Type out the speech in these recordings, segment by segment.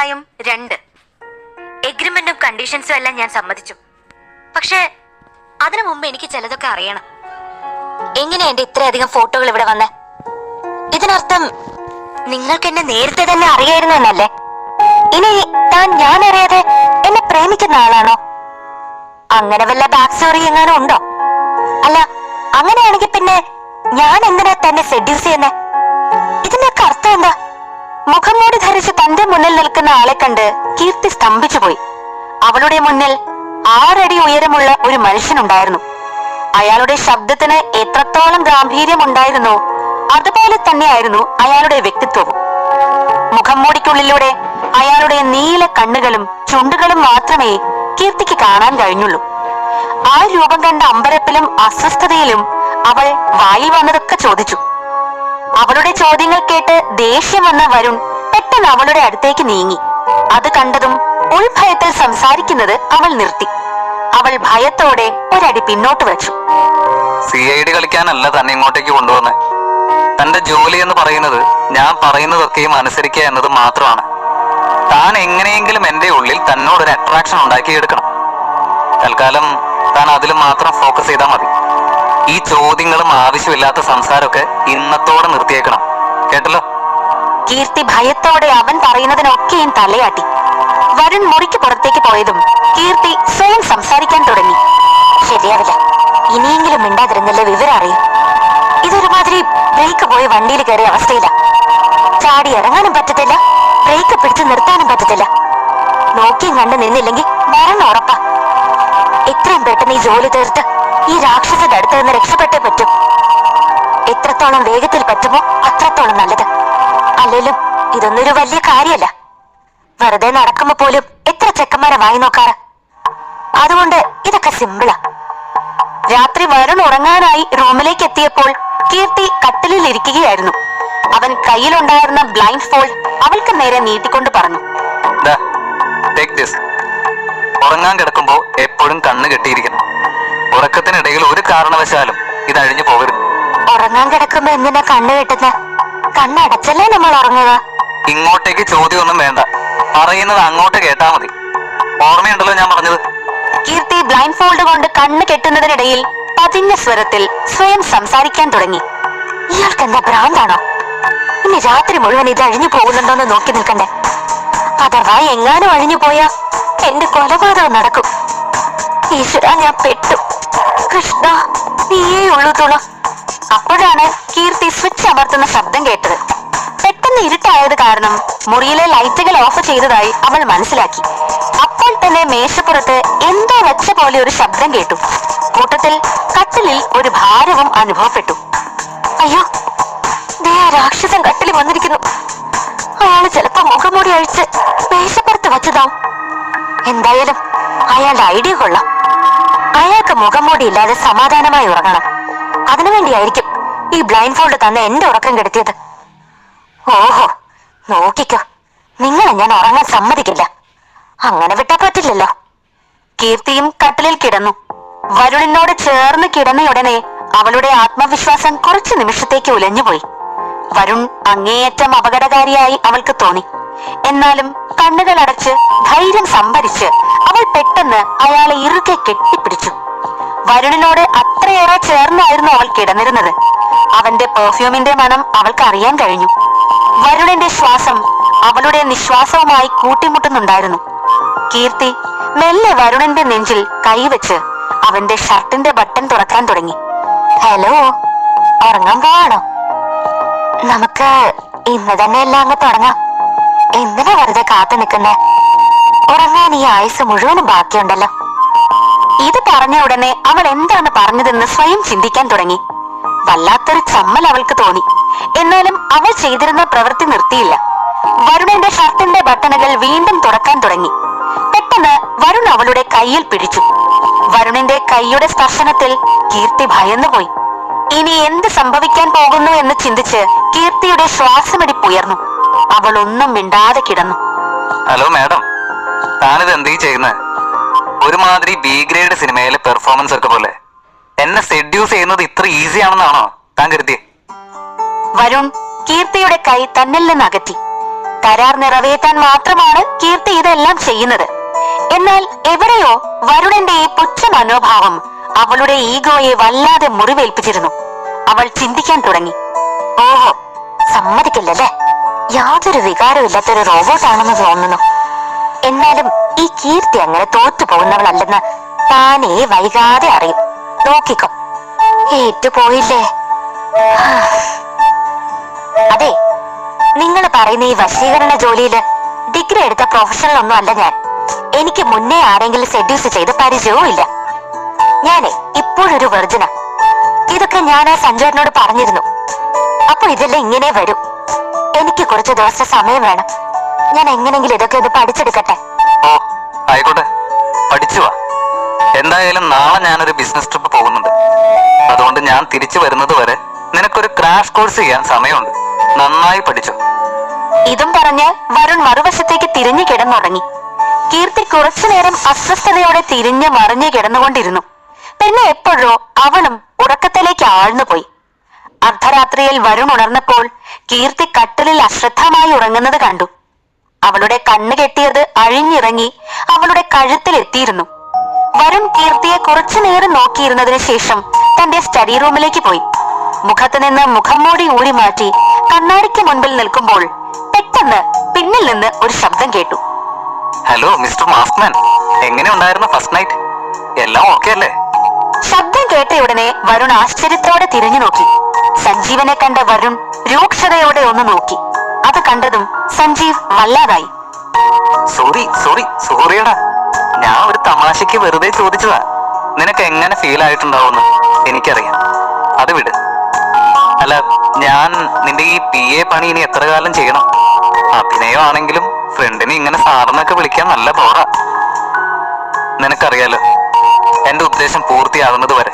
അധ്യായം രണ്ട്. എഗ്രിമെന്റും കണ്ടീഷൻസും എല്ലാം ഞാൻ സമ്മതിച്ചു. പക്ഷേ അതിനു മുമ്പ് എനിക്ക് ചിലതൊക്കെ അറിയണം. എങ്ങനെയാ എന്റെ ഇത്രയധികം ഫോട്ടോകൾ ഇവിടെ വന്നേ? ഇതിനർത്ഥം നിങ്ങൾക്ക് എന്നെ നേരത്തെ തന്നെ അറിയായിരുന്നു എന്നല്ലേ? ഇനി താൻ ഞാൻ അറിയാതെ എന്നെ പ്രേമിക്കുന്ന ആളാണോ? അങ്ങനെ വല്ല ബാക്ക് സ്റ്റോറി എങ്ങാനും ഉണ്ടോ? അല്ല അങ്ങനെയാണെങ്കിൽ പിന്നെ ഞാൻ എന്തിനാ തന്നെ സെഡ്യൂസ് ചെയ്യുന്നേ? ഇതിനൊക്കെ അർത്ഥം എന്താ? മുഖം മൂടി ധരിച്ച് തന്റെ മുന്നിൽ നിൽക്കുന്ന ആളെ കണ്ട് കീർത്തി സ്തംഭിച്ചുപോയി അവളുടെ മുന്നിൽ ആറടി ഉയരമുള്ള ഒരു മനുഷ്യനുണ്ടായിരുന്നു. അയാളുടെ ശബ്ദത്തിന് എത്രത്തോളം ഗാംഭീര്യം ഉണ്ടായിരുന്നോ അതുപോലെ തന്നെയായിരുന്നു അയാളുടെ വ്യക്തിത്വവും. മുഖം മൂടിക്കുള്ളിലൂടെ അയാളുടെ നീല കണ്ണുകളും ചുണ്ടുകളും മാത്രമേ കീർത്തിക്ക് കാണാൻ കഴിഞ്ഞുള്ളൂ. ആ രൂപം കണ്ട അമ്പരപ്പിലും അസ്വസ്ഥതയിലും അവൾ വായിൽ വന്നതൊക്കെ ചോദിച്ചു. അവളുടെ ചോദ്യങ്ങൾ കേട്ട് ദേഷ്യം വന്ന വരുൺ പെട്ടെന്ന് അവളുടെ അടുത്തേക്ക് നീങ്ങി. അത് കണ്ടതും ഉൾഭയത്തിൽ സംസാരിക്കുന്നത് അവൾ നിർത്തി. അവൾ ഭയത്തോടെ ഒരടി പിന്നോട്ട് വെച്ചു. സി ഐ ഡി കളിക്കാനല്ല തന്നെ ഇങ്ങോട്ടേക്ക് കൊണ്ടുവന്ന്. തന്റെ ജോലി എന്ന് പറയുന്നത് ഞാൻ പറയുന്നതൊക്കെയും അനുസരിക്കുക എന്നത് മാത്രമാണ്. താൻ എങ്ങനെയെങ്കിലും എന്റെ ഉള്ളിൽ തന്നോടൊരു അട്രാക്ഷൻ ഉണ്ടാക്കിയെടുക്കണം. തൽക്കാലം താൻ അതിൽ മാത്രം ഫോക്കസ് ചെയ്താൽ മതി. ഈ ചോദ്യങ്ങളും ആവശ്യമില്ലാത്ത സംസാരമൊക്കെ ഇന്നത്തോടെ നിർത്തിയേക്കണം. കേട്ടല്ലോ? കീർത്തി ഭയത്തോടെ അവൻ പറയുന്നതിനൊക്കെയും തലയാട്ടി. വരുൺ മുറിക്ക് പുറത്തേക്ക് പോയതും കീർത്തി സ്വയം സംസാരിക്കാൻ തുടങ്ങി. ശരിയാവില്ല. ഇനിയെങ്കിലും മിണ്ടാതിരുന്നല്ലേ വിവരം അറിയും. ഇതൊരുമാതിരി ബ്രേക്ക് പോയി വണ്ടിയിൽ കയറിയ അവസ്ഥയില്ല. ചാടി ഇറങ്ങാനും പറ്റത്തില്ല. ബ്രേക്ക് പിടിച്ച് നിർത്താനും പറ്റത്തില്ല. നോക്കിയും കണ്ടു നിന്നില്ലെങ്കിൽ മരണം ഉറപ്പാ. എത്രയും പെട്ടെന്ന് ഈ ജോലി തീർത്ത് ഈ രാക്ഷസന്റെ അടുത്ത് നിന്ന് രക്ഷപ്പെട്ടേ പറ്റൂ. എത്രത്തോളം വേഗത്തിൽ പറ്റുമോ അത്രത്തോളം നല്ലത്. അല്ലെങ്കിലും ഇതൊന്നൊരു വലിയ കാര്യമല്ല. വെറുതെ നടക്കുമ്പോ പോലും എത്ര ചെക്കന്മാരെ വായി നോക്കാറ്? അതുകൊണ്ട് ഇതൊക്കെ സിമ്പിളാ രാത്രി വരുൺ ഉറങ്ങാനായി റൂമിലേക്ക് എത്തിയപ്പോൾ കീർത്തി കട്ടിലിൽ ഇരിക്കുകയായിരുന്നു. അവൻ കയ്യിലുണ്ടായിരുന്ന ബ്ലൈൻഡ് ഫോൾ അവൾക്ക് നേരെ നീട്ടിക്കൊണ്ട് പറഞ്ഞു. ഉറങ്ങാൻ കിടക്കുമ്പോ എപ്പോഴും കണ്ണ് കെട്ടിയിരിക്കണം. ഉറക്കത്തിനിടയിൽ ഒരു കാരണവശാലും ഇത് അഴിഞ്ഞു പോകരുത്. ഉറങ്ങാൻ കിടക്കുമ്പോ എന്തിനാ കണ്ണു കെട്ടുന്ന? കണ്ണടച്ചല്ലേ നമ്മൾ ഉറങ്ങുക? ഇങ്ങോട്ടേക്ക് ചോദ്യമൊന്നും വേണ്ട. പറയുന്നത് അങ്ങോട്ട് കേട്ടാ മതി. ഓർമ്മയുണ്ടല്ലോ ഞാൻ പറഞ്ഞത്? കീർത്തി ബ്ലൈൻഡ് ഫോൾഡ് കൊണ്ട് കണ്ണ് കെട്ടുന്നതിനിടയിൽ പതിഞ്ഞ സ്വരത്തിൽ സ്വയം സംസാരിക്കാൻ തുടങ്ങി. ഇയാൾക്ക് എന്താ ഭ്രാന്താണോ? ഇനി രാത്രി മുഴുവൻ ഇത് അഴിഞ്ഞു പോകുന്നുണ്ടോന്ന് നോക്കി നിൽക്കണ്ടേ? അഥവാ എങ്ങാനും അഴിഞ്ഞു പോയാ എന്റെ കൊലപാതകം നടക്കും. ഈശ്വര ഞാൻ പെട്ടു. കൃഷ്ണ നീയേ ഉള്ളൂ തുണ അപ്പോഴാണ് കീർത്തി സ്വിച്ച് അമർത്തുന്ന ശബ്ദം കേട്ടത്. പെട്ടെന്ന് ഇരുട്ടായത് കാരണം മുറിയിലെ ലൈറ്റുകൾ ഓഫ് ചെയ്തതായി അവൾ മനസ്സിലാക്കി. അപ്പോൾ തന്നെ മേശപ്പുറത്ത് എന്തോ വെച്ച പോലെ ഒരു ശബ്ദം കേട്ടു. കൂട്ടത്തിൽ കട്ടിലിൽ ഒരു ഭാരവും അനുഭവപ്പെട്ടു. അയ്യോ ദേ രാക്ഷസൻ കട്ടിൽ വന്നിരിക്കുന്നു. അയാൾ ചിലപ്പോ മുഖംമൂടി അഴിച്ച് മേശപ്പുറത്ത് വച്ചതാവും. എന്തായാലും അയാളുടെ ഐഡിയ കൊള്ളാം. അയാൾക്ക് മുഖംമൂടി ഇല്ലാതെ സമാധാനമായി ഉറങ്ങണം. അതിനുവേണ്ടിയായിരിക്കും ഈ ബ്ലൈൻഡ് ഫോൾഡ് തന്ന എന്റെ ഉറക്കം കെടുത്തിയത്. ഓഹോ നോക്കിക്കോ. നിങ്ങളെ ഞാൻ ഉറങ്ങാൻ സമ്മതിക്കില്ല. അങ്ങനെ വിട്ടാ പറ്റില്ലല്ലോ. കീർത്തിയും കട്ടിലിൽ കിടന്നു. വരുണിനോട് ചേർന്ന് കിടന്നയുടനെ അവളുടെ ആത്മവിശ്വാസം കുറച്ചു നിമിഷത്തേക്ക് ഉലഞ്ഞുപോയി. വരുൺ അങ്ങേയറ്റം അപകടകാരിയായി അവൾക്ക് തോന്നി. എന്നാലും കണ്ണുകൾ അടച്ച് ധൈര്യം സംഭരിച്ച് അവൾ പെട്ടെന്ന് അയാളെ ഇറുകെ കെട്ടിപ്പിടിച്ചു. വരുണിനോട് അത്രയേറെ ചേർന്നായിരുന്നു അവൾ കിടന്നിരുന്നത്. അവന്റെ പെർഫ്യൂമിന്റെ മണം അവൾക്ക് അറിയാൻ കഴിഞ്ഞു. വരുണിന്റെ ശ്വാസം അവളുടെ നിശ്വാസവുമായി കൂട്ടിമുട്ടുന്നുണ്ടായിരുന്നു. കീർത്തി മെല്ലെ വരുണിന്റെ നെഞ്ചിൽ കൈവച്ച് അവന്റെ ഷർട്ടിന്റെ ബട്ടൺ തുറക്കാൻ തുടങ്ങി. ഹലോ ഉറങ്ങാൻ പോവാണോ? നമുക്ക് ഇന്ന് തന്നെ എല്ലാം അങ്ങ് തുടങ്ങാം. എന്തിനാ വെറുതെ കാത്തു നിൽക്കുന്നേ. ഉറങ്ങാൻ ഈ ആയുസ് മുഴുവനും ബാക്കിയുണ്ടല്ലോ. ഇത് പറഞ്ഞ ഉടനെ അവൾ എന്താണ് പറഞ്ഞതെന്ന് സ്വയം ചിന്തിക്കാൻ തുടങ്ങി. വല്ലാത്തൊരു ചമ്മൽ അവൾക്ക് തോന്നി. എന്നാലും അവൾ ചെയ്തിരുന്ന പ്രവൃത്തി നിർത്തിയില്ല. വരുണന്റെ ഷർട്ടിന്റെ ബട്ടണുകൾ വീണ്ടും തുറക്കാൻ തുടങ്ങി. പെട്ടെന്ന് വരുൺ അവളുടെ കയ്യിൽ പിടിച്ചു. വരുണിന്റെ കൈയുടെ സ്പർശനത്തിൽ കീർത്തി ഭയന്നുപോയി ഇനി എന്ത് സംഭവിക്കാൻ പോകുന്നു എന്ന് ചിന്തിച്ച് കീർത്തിയുടെ ശ്വാസമെടിപ്പുയർന്നു അവൾ ഒന്നും മിണ്ടാതെ കിടന്നു. Hello madam. താനിത് എന്തീ ചെയ്യുന്നത് ഒരുമാതിരി ബി ഗ്രേഡ് സിനിമയിലെ പെർഫോമൻസ് ഒക്കെ പോലെ. എന്നെ സെഡ്യൂസ് ചെയ്യുന്നത് ഇത്ര ഈസി ആണെന്നാണോ? താൻ കരുതി വരുൺ കീർത്തിയുടെ കൈ തന്നിൽ നിന്ന് അകറ്റി. കരാർ നിറവേറ്റാൻ മാത്രമാണ് കീർത്തി ഇതെല്ലാം ചെയ്യുന്നത്. എന്നാൽ എവിടെയോ വരുണന്റെ ഈ പുച്ഛ മനോഭാവം അവളുടെ ഈഗോയെ വല്ലാതെ മുറിവേൽപ്പിച്ചിരുന്നു. അവൾ ചിന്തിക്കാൻ തുടങ്ങി. ഓഹോ സമ്മതിക്കില്ലല്ലേ? യാതൊരു വികാരവും ഇല്ലാത്തൊരു റോബോട്ട് ആണെന്ന് തോന്നുന്നു. എന്നാലും ഈ കീർത്തി അങ്ങനെ തോറ്റു പോകുന്നവളല്ലെന്ന് താനേ വൈകാതെ അറിയും. നോക്കിക്കോ. ഏറ്റുപോയില്ലേ? അതെ നിങ്ങൾ പറയുന്ന ഈ വശീകരണ ജോലിയിൽ ഡിഗ്രി എടുത്ത പ്രൊഫഷണൽ ഒന്നും അല്ല ഞാൻ. എനിക്ക് മുന്നേ ആരെങ്കിലും സെഡ്യൂസ് ചെയ്ത് പരിചയവും ഇല്ല. ഞാനേ ഇപ്പോഴൊരു വെർജന ഇതൊക്കെ ഞാൻ ആ സഞ്ജയനോട് പറഞ്ഞിരുന്നു. അപ്പൊ ഇതെല്ലാം ഇങ്ങനെ വരും. എനിക്ക് കുറച്ച് ദിവസത്തെ സമയം വേണം. ഞാൻ എങ്ങനെങ്കിലും ഇതൊക്കെ ഒന്ന് പഠിച്ചെടുക്കട്ടെ. ഓ ആയിക്കോട്ടെ. പഠിച്ചു വാ. എന്തായാലും നാളെ ഞാനൊരു ബിസിനസ് ട്രിപ്പ് പോകുന്നുണ്ട്. അതുകൊണ്ട് ഞാൻ തിരിച്ചു വരുന്നത് വരെ നിനക്കൊരു ക്രാഷ് കോഴ്സ് ചെയ്യാൻ സമയമുണ്ട്. നന്നായി പഠിച്ചു. ഇതും പറഞ്ഞ് വരുൺ മറുവശത്തേക്ക് തിരിഞ്ഞു കിടന്നുറങ്ങി. കീർത്തി കുറച്ചു നേരം അസ്വസ്ഥതയോടെ തിരിഞ്ഞു മറിഞ്ഞു കിടന്നുകൊണ്ടിരുന്നു. പിന്നെ എപ്പോഴോ അവളും ഉറക്കത്തിലേക്ക് ആഴ്ന്നുപോയി. അർദ്ധരാത്രിയിൽ വരുൺ ഉണർന്നപ്പോൾ കീർത്തി കട്ടിലിൽ അശ്രദ്ധമായി ഉറങ്ങുന്നത് കണ്ടു. അവളുടെ കണ്ണ് കെട്ടിയത് അഴിഞ്ഞിറങ്ങി അവളുടെ കഴുത്തിൽ എത്തിയിരുന്നു. വരുൺ കീർത്തിയെ കുറച്ചു നേരം നോക്കിയിരുന്നതിന് ശേഷം തന്റെ സ്റ്റഡി റൂമിലേക്ക് പോയി. മുഖത്ത് നിന്ന് മുഖം മൂടി ഊരി മാറ്റി കണ്ണാടിക്ക് മുൻപിൽ നിൽക്കുമ്പോൾ പെട്ടെന്ന് പിന്നിൽ നിന്ന് ഒരു ശബ്ദം കേട്ടു. ഹലോ മിസ്റ്റർ മാസ്മാൻ എങ്ങനെ ഉണ്ടായിരുന്നു ഫസ്റ്റ് നൈറ്റ്? എല്ലാം ഓക്കെ അല്ലേ? ശബ്ദം കേട്ട ഉടനെ വരുൺ ആശ്ചര്യത്തോടെ തിരിഞ്ഞു നോക്കി. സഞ്ജീവനെ കണ്ട വരുൺ രൂക്ഷതയോടെ ഒന്ന് നോക്കി. അത് കണ്ടതും സഞ്ജീവ് വല്ലാതായി. സോറി സോറി സോറിയടാ. ഞാൻ ഒരു തമാശക്ക് വെറുതെ ചോദിച്ചതാ. നിനക്ക് എങ്ങനെ ഫീൽ ആയിട്ടുണ്ടാവുമെന്ന് എനിക്കറിയാം. അത് വിട്. അല്ല ഞാൻ നിന്റെ ഈ പി എ പണി ഇനി എത്ര കാലം ചെയ്യണം? അഭിനയം ആണെങ്കിലും ഫ്രണ്ടിനെ ഇങ്ങനെ സാറിനൊക്കെ വിളിക്കാൻ നല്ല ബോറാ നിനക്കറിയാലോ എന്റെ ഉദ്ദേശം പൂർത്തിയാകുന്നത് വരെ.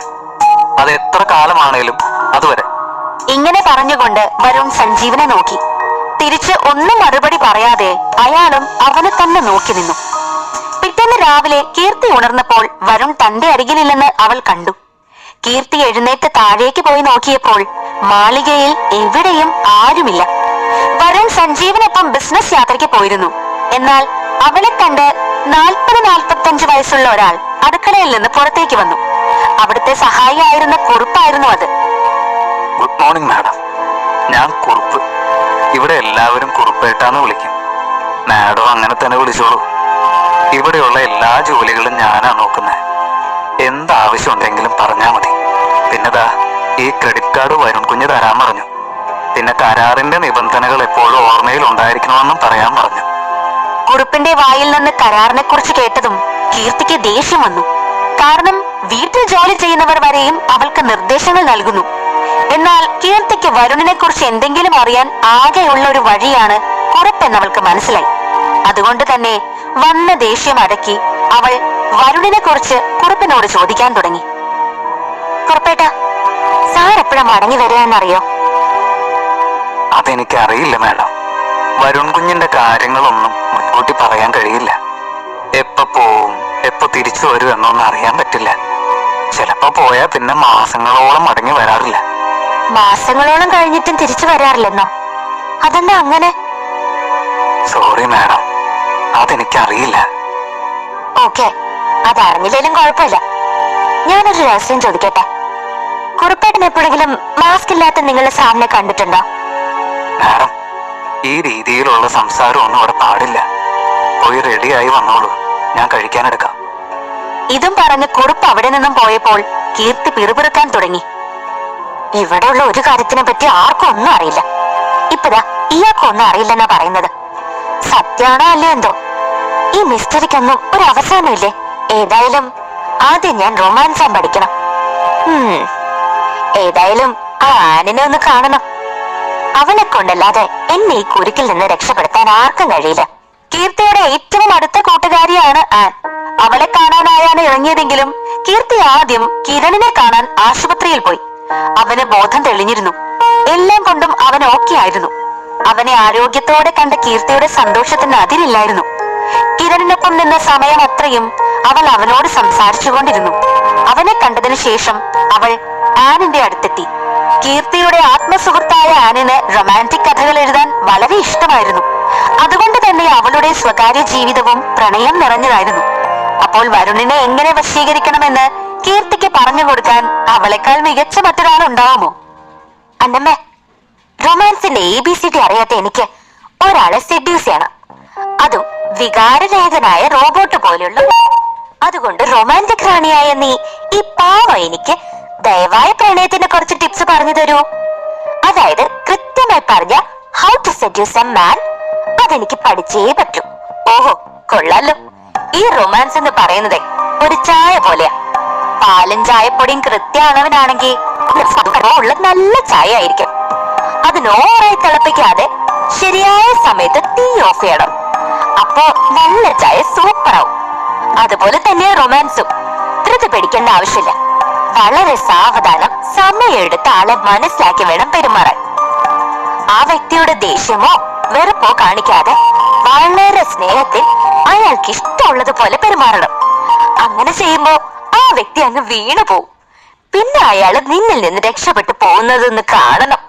അത് എത്ര കാലമാണേലും അതുവരെ. ഇങ്ങനെ പറഞ്ഞുകൊണ്ട് വരുൺ സഞ്ജീവനെ നോക്കി. തിരിച്ച് ഒന്നും മറുപടി പറയാതെ അയാളും അവനെ തന്നെ നോക്കി നിന്നു. പിറ്റേന്ന് രാവിലെ കീർത്തി ഉണർന്നപ്പോൾ വരുൺ തന്റെ അരികിലില്ലെന്ന് അവൾ കണ്ടു. കീർത്തി എഴുന്നേറ്റ് താഴേക്ക് പോയി നോക്കിയപ്പോൾ മാളികയിൽ എവിടെയും ആരുമില്ല. വരുൺ സഞ്ജീവനൊപ്പം ബിസിനസ് യാത്രയ്ക്ക് പോയിരുന്നു. എന്നാൽ അവളെ കണ്ട് നാൽപ്പത് നാൽപ്പത്തഞ്ച് വയസ്സുള്ള ഒരാൾ അടുക്കളയിൽ നിന്ന് പുറത്തേക്ക് വന്നു. അവിടുത്തെ സഹായിയായിരുന്ന കുറുപ്പായിരുന്നു അത്. ഗുഡ് മോർണിംഗ് മാഡം ഞാൻ കുറുപ്പ്. ഇവിടെ എല്ലാവരും കുറുപ്പേട്ടാന്ന് വിളിക്കും. മാഡം അങ്ങനെ തന്നെ വിളിച്ചോളൂ. ഇവിടെയുള്ള എല്ലാ ജോലികളും ഞാനാ നോക്കുന്നത് എന്താവശ്യം ഉണ്ടെങ്കിലും പറഞ്ഞാൽ മതി. പിന്നെതാ ഈ ക്രെഡിറ്റ് കാർഡ് വരുൺ കുഞ്ഞ് തരാൻ പറഞ്ഞു. പിന്നെ കരാറിന്റെ നിബന്ധനകൾ എപ്പോഴും ഓർമ്മയിൽ ഉണ്ടായിരിക്കണമെന്നും പറയാൻ പറഞ്ഞു. കുറുപ്പിന്റെ വായിൽ നിന്ന് കരാറിനെ കുറിച്ച് കേട്ടതും കീർത്തിക്ക് ദേഷ്യം വന്നു. കാരണം വീട്ടിൽ ജോലി ചെയ്യുന്നവർ വരെയും അവൾക്ക് നിർദ്ദേശങ്ങൾ നൽകുന്നു. എന്നാൽ കീർത്തിക്ക് വരുണിനെ കുറിച്ച് എന്തെങ്കിലും അറിയാൻ ആകെയുള്ള ഒരു വഴിയാണ് കുറുപ്പെന്നവൾക്ക് മനസ്സിലായി. അതുകൊണ്ട് തന്നെ വന്ന ദേഷ്യം അടക്കി അവൾ വരുണിനെ കുറിച്ച് കുറുപ്പിനോട് ചോദിക്കാൻ തുടങ്ങി. കുറുപ്പേട്ട സാർ എപ്പോഴാ മടങ്ങി വരികയെന്നറിയോ? അതെനിക്ക് അറിയില്ല മാഡം. വരുൺ കുഞ്ഞിന്റെ കാര്യങ്ങളൊന്നും മുൻകൂട്ടി പറയാൻ കഴിയില്ല. എപ്പോ പോവും എപ്പോ തിരിച്ചു വരും എന്നൊന്നും അറിയാൻ പറ്റില്ല. ചിലപ്പോ പോയാൽ പിന്നെ മാസങ്ങളോളം മടങ്ങി വരാറില്ല. മാസങ്ങളോളം കഴിഞ്ഞിട്ടും തിരിച്ചു വരാറില്ലെന്നോ? അതെന്താ അങ്ങനെ? സോറി മാഡം അതെനിക്കറിയില്ല. ഓക്കെ അതറിഞ്ഞില്ലേലും കുഴപ്പമില്ല. ഞാനൊരു രഹസ്യം ചോദിക്കട്ടെ? കുറിപ്പേട്ടൻ എപ്പോഴെങ്കിലും മാസ്ക് ഇല്ലാത്ത നിങ്ങളുടെ സാറിനെ കണ്ടിട്ടുണ്ടോ? മാഡം ഈ രീതിയിലുള്ള സംസാരം ഒന്നും ഇവിടെ പാടില്ല. പോയി റെഡിയായി വന്നോളൂ. ഞാൻ കഴിക്കാനെടുക്കാം ഇതും പറഞ്ഞ് കുറുപ്പ് അവിടെ നിന്നും പോയപ്പോൾ കീർത്തി പിറുപിറുക്കാൻ തുടങ്ങി. ഇവിടെയുള്ള ഒരു കാര്യത്തിനെ പറ്റി ആർക്കും ഒന്നും അറിയില്ല. ഇപ്പതാ ഇയാൾക്കൊന്നും അറിയില്ലെന്നാ പറയുന്നത്. സത്യാണോ അല്ലേ എന്തോ? ഈ മിസ്റ്ററിക്കൊന്നും ഒരു അവസാനമില്ലേ? ഏതായാലും ആദ്യം ഞാൻ റൊമാൻസാൻ പഠിക്കണം. ഏതായാലും ആ ആനിനെ ഒന്ന് കാണണം. അവനെ കൊണ്ടല്ലാതെ എന്നെ ഈ കുരുക്കിൽ നിന്ന് രക്ഷപ്പെടുത്താൻ ആർക്കും കഴിയില്ല. കീർത്തിയുടെ ഏറ്റവും അടുത്ത കൂട്ടുകാരിയാണ് ആൻ. അവളെ കാണാനായാണ് ഇറങ്ങിയതെങ്കിലും കീർത്തി ആദ്യം കിരണിനെ കാണാൻ ആശുപത്രിയിൽ പോയി. അവന് ബോധം തെളിഞ്ഞിരുന്നു. എല്ലാം കൊണ്ടും അവൻ ഓക്കെ ആയിരുന്നു. അവനെ ആരോഗ്യത്തോടെ കണ്ട കീർത്തിയുടെ സന്തോഷത്തിന് അതിരില്ലായിരുന്നു. കിരണിനൊപ്പം നിന്ന സമയം അത്രയും അവൾ അവനോട് സംസാരിച്ചുകൊണ്ടിരുന്നു. അവനെ കണ്ടതിനു ശേഷം അവൾ ആനിന്റെ അടുത്തെത്തി. കീർത്തിയുടെ ആത്മസുഹൃത്തായ ആനിന് റൊമാന്റിക് കഥകൾ എഴുതാൻ വളരെ ഇഷ്ടമായിരുന്നു. അതുകൊണ്ട് തന്നെ അവളുടെ സ്വകാര്യ ജീവിതവും പ്രണയം നിറഞ്ഞതായിരുന്നു. അപ്പോൾ വരുണിനെ എങ്ങനെ വശീകരിക്കണമെന്ന് കീർത്തിക്ക് പറഞ്ഞു കൊടുക്കാൻ അവളെക്കാൾ മികച്ച മറ്റൊരാൾ ഉണ്ടാവുമോ? അന്നമ്മേ റൊമാൻസിന്റെ എ ബി സി ഡി അറിയാത്ത എനിക്ക് ഒരാളെ സെഡ്യൂസ് ചെയ്യണം. അതും വികാരരഹിതനായ റോബോട്ട് പോലെയുള്ള അതുകൊണ്ട് റൊമാന്റിക് റാണിയായ നീ ഈ പാവ എനിക്ക് ദയവായ പ്രണയത്തിന്റെ കുറച്ച് ടിപ്സ് പറഞ്ഞു തരൂ. അതായത് കൃത്യമായി പറഞ്ഞ how to seduce a man അതെനിക്ക് പഠിച്ചേ പറ്റൂ. ഓഹോ കൊള്ളാലോ. ഈ റൊമാൻസ് എന്ന് പറയുന്നത് ഒരു ചായ പോലെയാ. പാലും ചായപ്പൊടിയും കൃത്യമാണവനാണെങ്കിൽ ഉള്ള നല്ല ചായ ആയിരിക്കും അതിനോറായി തിളപ്പിക്കാതെ ശരിയായ സമയത്ത് തീ ഓഫ് ചെയ്യണം. അപ്പോ നല്ല ചായ സൂപ്പർ ആവും അതുപോലെ തന്നെ റൊമാൻസും. ധൃതി പിടിക്കേണ്ട ആവശ്യമില്ല. വളരെ സാവധാനം സമയമെടുത്ത് ആളെ മനസ്സിലാക്കി വേണം പെരുമാറാൻ. ആ വ്യക്തിയുടെ ദേഷ്യമോ വെറുപ്പോ കാണിക്കാതെ വളരെ സ്നേഹത്തിൽ അയാൾക്ക് ഇഷ്ടമുള്ളത് പോലെ പെരുമാറണം. അങ്ങനെ ചെയ്യുമ്പോ വ്യക്തി അങ്ങ് വീണു പോവും. പിന്നെ അയാൾ നിന്നിൽ നിന്ന് രക്ഷപ്പെട്ടു പോകുന്നതെന്ന് കാണണം.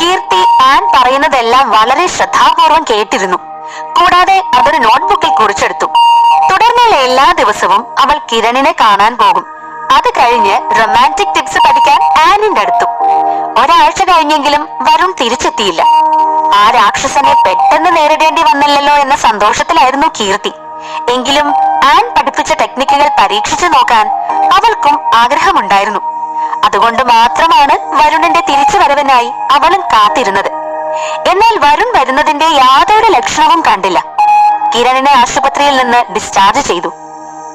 കീർത്തി ആൻ പറയുന്നതെല്ലാം വളരെ ശ്രദ്ധാപൂർവം കേട്ടിരുന്നു. കൂടാതെ അതൊരു നോട്ട്ബുക്കിൽ കുറിച്ചെടുത്തു. തുടർന്നുള്ള എല്ലാ ദിവസവും അവൾ കിരണിനെ കാണാൻ പോകും. അത് കഴിഞ്ഞ് റൊമാന്റിക് ടിപ്സ് പഠിക്കാൻ ആനിന്റെ അടുത്തു. ഒരാഴ്ച കഴിഞ്ഞെങ്കിലും വരുൺ തിരിച്ചെത്തിയില്ല. ആ രാക്ഷസനെ പെട്ടെന്ന് നേരിടേണ്ടി വന്നില്ലല്ലോ എന്ന സന്തോഷത്തിലായിരുന്നു കീർത്തി. എങ്കിലും ആൻ പഠിപ്പിച്ച ടെക്നിക്കുകൾ പരീക്ഷിച്ചു നോക്കാൻ അവൾക്കും ആഗ്രഹമുണ്ടായിരുന്നു. അതുകൊണ്ട് മാത്രമാണ് വരുണിന്റെ തിരിച്ചുവരവിനായി അവളും കാത്തിരുന്നത്. എന്നാൽ വരുൺ വരുന്നതിന്റെ യാതൊരു ലക്ഷണവും കണ്ടില്ല. കിരണിനെ ആശുപത്രിയിൽ നിന്ന് ഡിസ്ചാർജ് ചെയ്തു.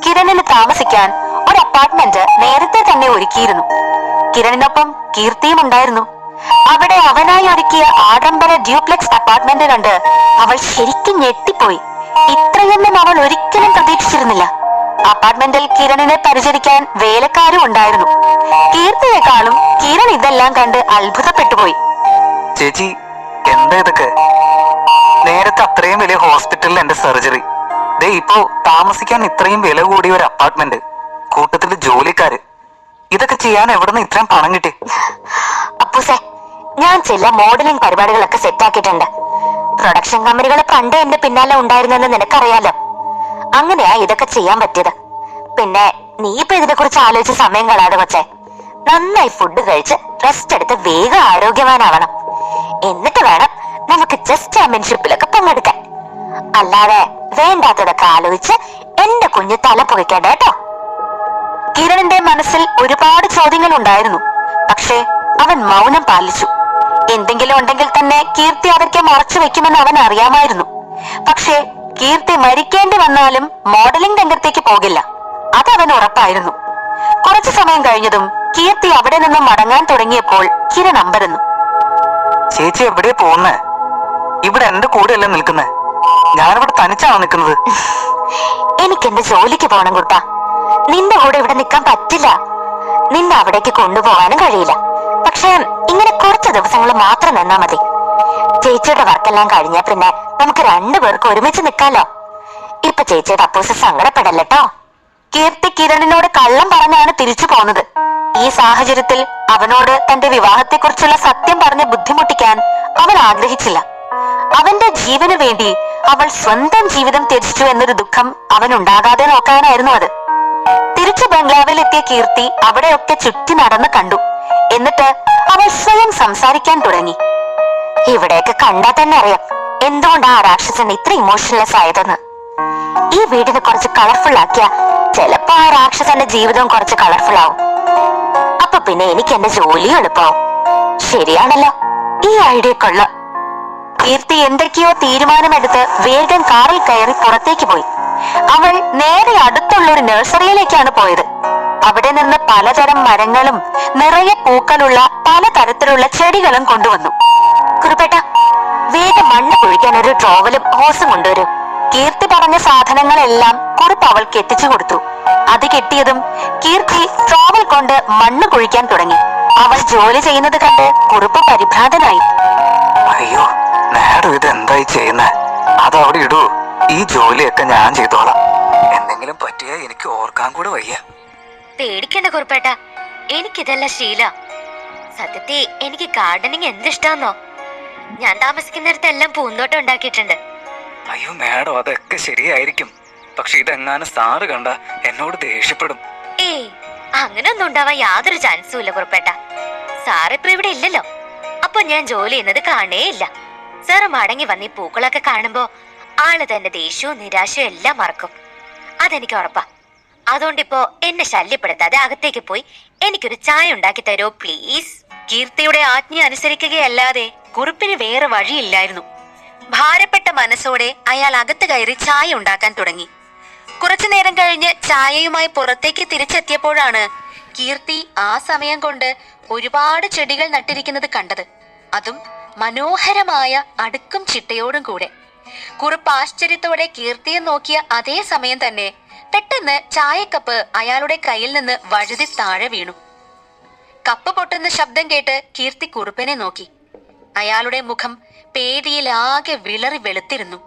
കിരണിന് താമസിക്കാൻ ഒരു അപ്പാർട്ട്മെന്റ് നേരത്തെ തന്നെ ഒരുക്കിയിരുന്നു. കിരണിനൊപ്പം കീർത്തിയും ഉണ്ടായിരുന്നു. അവിടെ അവനായി ഒരുക്കിയ ആഡംബര ഡ്യൂപ്ലെക്സ് അപ്പാർട്ട്മെന്റ് കണ്ട് അവൾ ശരിക്കും ഞെട്ടിപ്പോയി. ഇത്രയൊന്നും അവൾ ഒരിക്കലും പ്രതീക്ഷിച്ചിരുന്നില്ല. അപ്പാർട്ട്മെന്റിൽ കിരണിനെ പരിചരിക്കാൻ വേലക്കാരും ഉണ്ടായിരുന്നു. കീർത്തിയെക്കാളും കിരൺ ഇതെല്ലാം കണ്ട് അത്ഭുതപ്പെട്ടുപോയി ചേച്ചി എന്താ ഇതൊക്കെ? നേരത്തെ അത്രയും വലിയ ഹോസ്പിറ്റലിൽ എന്റെ സർജറി. ദേ ഇപ്പോ താമസിക്കാൻ ഇത്രയും വില കൂടിയ ഒരു അപ്പാർട്ട്മെന്റ്. കൂട്ടത്തിൽ ജോലിക്കാര്. ഇതൊക്കെ ചെയ്യാൻ എവിടുന്ന് ഇത്രയും പണം കിട്ടി? അപ്പൂസേ ഞാൻ ചില മോഡലിംഗ് പരിപാടികളൊക്കെ സെറ്റാക്കിയിട്ടുണ്ട്. പ്രൊഡക്ഷൻ കമ്പനികൾ പണ്ട് എന്റെ പിന്നാലെ ഉണ്ടായിരുന്നെന്ന് നിനക്കറിയാലോ. അങ്ങനെയാ ഇതൊക്കെ ചെയ്യാൻ പറ്റിയത്. പിന്നെ നീ ഇപ്പൊ ഇതിനെ കുറിച്ച് ആലോചിച്ച് സമയം കളാതെ കൊച്ചേ. നന്നായി ഫുഡ് കഴിച്ച് റെസ്റ്റ് എടുത്ത് വേഗം ആരോഗ്യവാനാവണം. എന്നിട്ട് വേണം നമുക്ക് ചെസ് ചാമ്പ്യൻഷിപ്പിലൊക്കെ പങ്കെടുക്കാൻ. അല്ലാതെ വേണ്ടാത്തതൊക്കെ ആലോചിച്ച് എന്റെ കുഞ്ഞു തല പുകയ്ക്കേണ്ട കേട്ടോ. കിരണിന്റെ മനസ്സിൽ ഒരുപാട് ചോദ്യങ്ങൾ ഉണ്ടായിരുന്നു. പക്ഷേ അവൻ മൗനം പാലിച്ചു. എന്തെങ്കിലും ഉണ്ടെങ്കിൽ തന്നെ കീർത്തി അതൊക്കെ മറച്ചു വെക്കുമെന്ന് അവൻ അറിയാമായിരുന്നു. പക്ഷേ കീർത്തി മരിക്കേണ്ടി വന്നാലും മോഡലിംഗ് രംഗത്തേക്ക് പോകില്ല. അത് അവൻ ഉറപ്പായിരുന്നു. കുറച്ചു സമയം കഴിഞ്ഞതും കീർത്തി അവിടെ നിന്നും മടങ്ങാൻ തുടങ്ങിയപ്പോൾ കിരൺ അമ്പരന്നു. ചേച്ചി എവിടെ പോകുന്നേ ഇവിടെ എന്റെ കൂടെയല്ലേ നിൽക്കുന്നേ? ഞാനിവിടെ തനിച്ചാണ് നിൽക്കുന്നത്? എനിക്ക് എന്റെ ജോലിക്ക് പോകണം കുട്ടാ. നിന്റെ കൂടെ ഇവിടെ നിൽക്കാൻ പറ്റില്ല. നിന്നെ അവിടേക്ക് കൊണ്ടുപോകാനും കഴിയില്ല. പക്ഷേ ഇങ്ങനെ കുറച്ച് ദിവസങ്ങൾ മാത്രം നിന്നാ മതി. ചേച്ചിയുടെ വർക്കെല്ലാം കഴിഞ്ഞ പിന്നെ നമുക്ക് രണ്ടുപേർക്ക് ഒരുമിച്ച് നിൽക്കാലോ ഇപ്പൊ ചേച്ചിയുടെ അപ്പൂസ് സങ്കടപ്പെടല്ലോ കീർത്തി കിരണിനോട് കള്ളം പറഞ്ഞാണ് തിരിച്ചു പോന്നത്. ഈ സാഹചര്യത്തിൽ അവനോട് തന്റെ വിവാഹത്തെക്കുറിച്ചുള്ള സത്യം പറഞ്ഞ് ബുദ്ധിമുട്ടിക്കാൻ അവൻ ആഗ്രഹിച്ചില്ല. അവന്റെ ജീവന് വേണ്ടി അവൾ സ്വന്തം ജീവിതം ത്യജിച്ചു എന്നൊരു ദുഃഖം അവൻ ഉണ്ടാകാതെ നോക്കാനായിരുന്നു അത്. തിരിച്ചു ബംഗ്ലാവിൽ എത്തിയ കീർത്തി അവിടെയൊക്കെ ചുറ്റി നടന്ന് കണ്ടു. എന്നിട്ട് അവൾ സ്വയം സംസാരിക്കാൻ തുടങ്ങി. ഇവിടെയൊക്കെ കണ്ടാൽ തന്നെ അറിയാം എന്തുകൊണ്ട് ആ രാക്ഷസൻ ഇത്ര ഇമോഷണലെസ് ആയതെന്ന്. ഈ വീടിനെ കുറച്ച് കളർഫുൾ ആക്കിയ ചിലപ്പോ ആ രാക്ഷസന്റെ ജീവിതം കുറച്ച് കളർഫുൾ ആവും. അപ്പൊ പിന്നെ എനിക്ക് എന്റെ ജോലി എളുപ്പമാവും. ശരിയാണല്ലോ. ഈ ഐഡിയ കൊള്ളാം കീർത്തി എന്തൊക്കെയോ തീരുമാനമെടുത്ത് വേഗം കാറിൽ കയറി പുറത്തേക്ക് പോയി. അവൾ നേരെ അടുത്തുള്ള ഒരു നഴ്സറിയിലേക്കാണ് പോയത്. അവിടെ നിന്ന് പലതരം മരങ്ങളും നിറയെ പൂക്കളുള്ള പലതരത്തിലുള്ള ചെടികളും കൊണ്ടുവന്നു. കുറുപ്പേട്ട വേഗം മണ്ണ് കുഴിക്കാൻ ഒരു ട്രോവലും ഹോസും കൊണ്ടുവരും. കീർത്തി പറഞ്ഞ സാധനങ്ങളെല്ലാം കുറുപ്പ് അവൾക്ക് എത്തിച്ചു കൊടുത്തു. അത് കിട്ടിയതും കീർത്തി ട്രോവൽ കൊണ്ട് മണ്ണ് കുഴിക്കാൻ തുടങ്ങി. അവൾ ജോലി ചെയ്യുന്നത് കണ്ട് കുറുപ്പ് പരിഭ്രാന്തനായി. അയ്യോ മാഡം ഇത് എന്തായി അത് അവിടെ ഇടൂ. ഈ ജോലിയൊക്കെ ഞാൻ ചെയ്തോളാം. എന്തെങ്കിലും പറ്റിയാ എനിക്ക് ഓർക്കാൻ കൂടെ വയ്യ. പേടിക്കണ്ട കുറുപ്പേട്ട. എനിക്കിതല്ല ശീല. സത്യത്തി എനിക്ക് ഗാർഡനിങ് എന്തിഷ്ടാന്നോ? ഞാൻ താമസിക്കുന്നിടത്തെല്ലാം പൂന്തോട്ടം ഉണ്ടാക്കിയിട്ടുണ്ട്. അയ്യോ മാഡം അതൊക്കെ ശരിയായിരിക്കും. പക്ഷെ ഇതെങ്ങാനും സാറ് കണ്ട എന്നോട് ദേഷ്യപ്പെടും. ഏ അങ്ങനൊന്നും ഉണ്ടാവാൻ യാതൊരു ചാൻസും ഇല്ല കുറുപ്പേട്ട. സാറിപ്പോ ഇവിടെ ഇല്ലല്ലോ. അപ്പൊ ഞാൻ ജോലി ചെയ്യുന്നത് കാണേയില്ല സാറ് മടങ്ങി വന്ന് ഈ പൂക്കളൊക്കെ കാണുമ്പോ ആൾ തന്റെ ദേഷ്യവും നിരാശയും എല്ലാം മറക്കും. അതെനിക്ക് ഉറപ്പാ. അതുകൊണ്ടിപ്പോ എന്നെ ശല്യപ്പെടുത്താതെ അകത്തേക്ക് പോയി എനിക്കൊരു ചായ ഉണ്ടാക്കി തരോ പ്ലീസ് കീർത്തിയുടെ ആജ്ഞ അനുസരിക്കുകയല്ലാതെ കുറിപ്പിന് വേറെ വഴിയില്ലായിരുന്നു. ഭാരപ്പെട്ട മനസ്സോടെ അയാൾ അകത്ത് കയറി ചായ ഉണ്ടാക്കാൻ തുടങ്ങി. കുറച്ചു നേരം കഴിഞ്ഞ് ചായയുമായി പുറത്തേക്ക് തിരിച്ചെത്തിയപ്പോഴാണ് കീർത്തി ആ സമയം കൊണ്ട് ഒരുപാട് ചെടികൾ നട്ടിരിക്കുന്നത് കണ്ടത്. അതും മനോഹരമായ അടുക്കും ചിട്ടയോടും കൂടെ. കുറിപ്പ് ആശ്ചര്യത്തോടെ കീർത്തിയെ നോക്കിയ അതേ സമയം തന്നെ പെട്ടെന്ന് ചായക്കപ്പ് അയാളുടെ കയ്യിൽ നിന്ന് വഴുതി താഴെ വീണു. കപ്പ് പൊട്ടുന്ന ശബ്ദം കേട്ട് കീർത്തി കുറുപ്പനെ നോക്കി. അയാളുടെ മുഖം പേടിയിലാകെ വിളറി വെളുത്തിരുന്നു.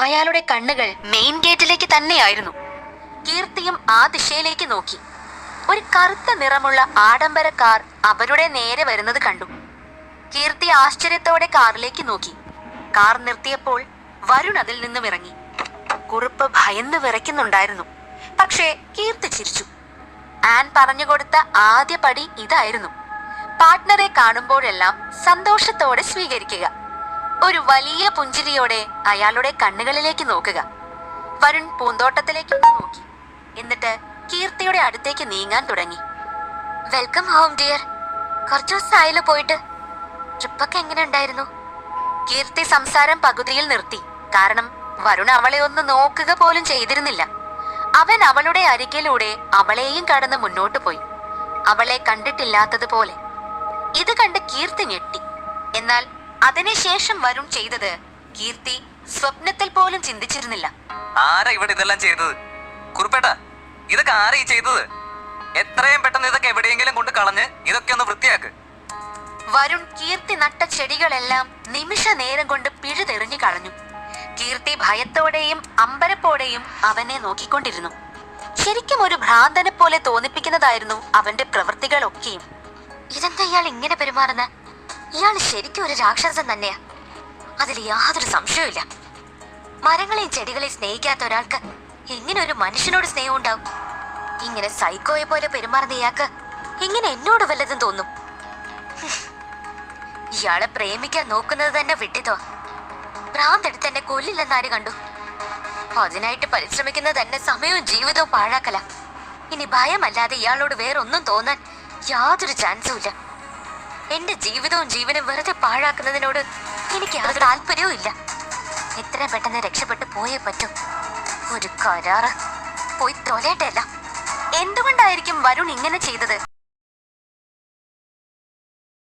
അയാളുടെ കണ്ണുകൾ മെയിൻ ഗേറ്റിലേക്ക് തന്നെയായിരുന്നു. കീർത്തിയും ആ ദിശയിലേക്ക് നോക്കി. ഒരു കറുത്ത നിറമുള്ള ആഡംബര കാർ അവരുടെ നേരെ വരുന്നത് കണ്ടു. കീർത്തി ആശ്ചര്യത്തോടെ കാറിലേക്ക് നോക്കി. കാർ നിർത്തിയപ്പോൾ വരുൺ അതിൽ നിന്നും ഇറങ്ങി. കുറുപ്പ് ഭയന്ന് വിറയ്ക്കുന്നുണ്ടായിരുന്നു. പക്ഷേ കീർത്തി ചിരിച്ചു. ആൻ പറഞ്ഞു കൊടുത്ത ആദ്യ പടി ഇതായിരുന്നു. പാർട്ട്ണറെ കാണുമ്പോഴെല്ലാം സന്തോഷത്തോടെ സ്വീകരിക്കുക. ഒരു വലിയ പുഞ്ചിരിയോടെ അയാളുടെ കണ്ണുകളിലേക്ക് നോക്കുക. വരുൺ പൂന്തോട്ടത്തിലേക്ക് നോക്കി. എന്നിട്ട് കീർത്തിയുടെ അടുത്തേക്ക് നീങ്ങാൻ തുടങ്ങി. Welcome home dear. കുറച്ചു ദിവസമായല്ലോ പോയിട്ട്. ട്രിപ്പൊക്കെ എങ്ങനെ ഉണ്ടായിരുന്നു? കീർത്തി സംസാരം പകുതിയിൽ നിർത്തി. കാരണം വരുൺ അവളെ ഒന്ന് നോക്കുക പോലും ചെയ്തിരുന്നില്ല. അവൻ അവളുടെ അരികിലൂടെ അവളെയും കടന്ന് മുന്നോട്ട് പോയി. അവളെ കണ്ടിട്ടില്ലാത്തതുപോലെ. ഇത് കണ്ട് കീർത്തി ഞെട്ടി. എന്നാൽ അതിനുശേഷം വരുൺ ചെയ്തത് കീർത്തി സ്വപ്നത്തിൽ പോലും ചിന്തിച്ചിരുന്നില്ല. ആരാ ഇവിടെ ഇതെല്ലാം ചെയ്തത്? കുറുപ്പേട്ട ഇതൊക്കെ ആരാ ഈ ചെയ്തത്? എത്രയും പെട്ടെന്ന് ഇതൊക്കെ എവിടെയെങ്കിലും കൊണ്ട് കളഞ്ഞ് ഇതൊക്കെ ഒന്ന് വൃത്തിയാക്ക്. വരുൺ കീർത്തി നട്ട ചെടികളെല്ലാം നിമിഷ നേരം കൊണ്ട് പിഴുതെറിഞ്ഞു കളഞ്ഞു. കീർത്തി ഭയത്തോടെയും അമ്പരപ്പോടെയും അവനെ നോക്കിക്കൊണ്ടിരുന്നു. ശരിക്കും ഒരു ഭ്രാന്തനെ പോലെ തോന്നിപ്പിക്കുന്നതായിരുന്നു അവന്റെ പ്രവൃത്തികളൊക്കെയും. ഇതെന്താ ഇയാൾ ഇങ്ങനെ പെരുമാറുന്ന? ഇയാൾ ശരിക്കും ഒരു രാക്ഷസൻ തന്നെയാ. അതിൽ യാതൊരു സംശയവുമില്ല. മരങ്ങളെയും ചെടികളെയും സ്നേഹിക്കാത്ത ഒരാൾക്ക് എങ്ങനെ ഒരു മനുഷ്യനോട് സ്നേഹം ഉണ്ടാവും? ഇങ്ങനെ സൈക്കോയെ പോലെ പെരുമാറുന്ന ഇയാൾക്ക് ഇങ്ങനെ എന്നോട് വല്ലതും തോന്നും? ഇയാളെ പ്രേമിക്കാൻ നോക്കുന്നത് തന്നെ വിട്ടിതോ ഭ്രാന്തെടുത്ത് എന്നെ കൊല്ലില്ലെന്നാര് കണ്ടു? അതിനായിട്ട് പരിശ്രമിക്കുന്നത് തന്നെ സമയവും ജീവിതവും പാഴാക്കല. ഇനി ഭയമല്ലാതെ ഇയാളോട് വേറൊന്നും തോന്നാൻ യാതൊരു ചാൻസും ഇല്ല. എന്റെ ജീവിതവും ജീവനും വെറുതെ പാഴാക്കുന്നതിനോട് എനിക്ക് യാതൊരു താല്പര്യവും ഇല്ല. എത്രയും പെട്ടെന്ന് രക്ഷപ്പെട്ടു പോയേ പറ്റൂ. ഒരു കരാറ്. പോയി തൊലയട്ടെ എല്ലാം. എന്തുകൊണ്ടായിരിക്കും വരുൺ ഇങ്ങനെ ചെയ്തത്?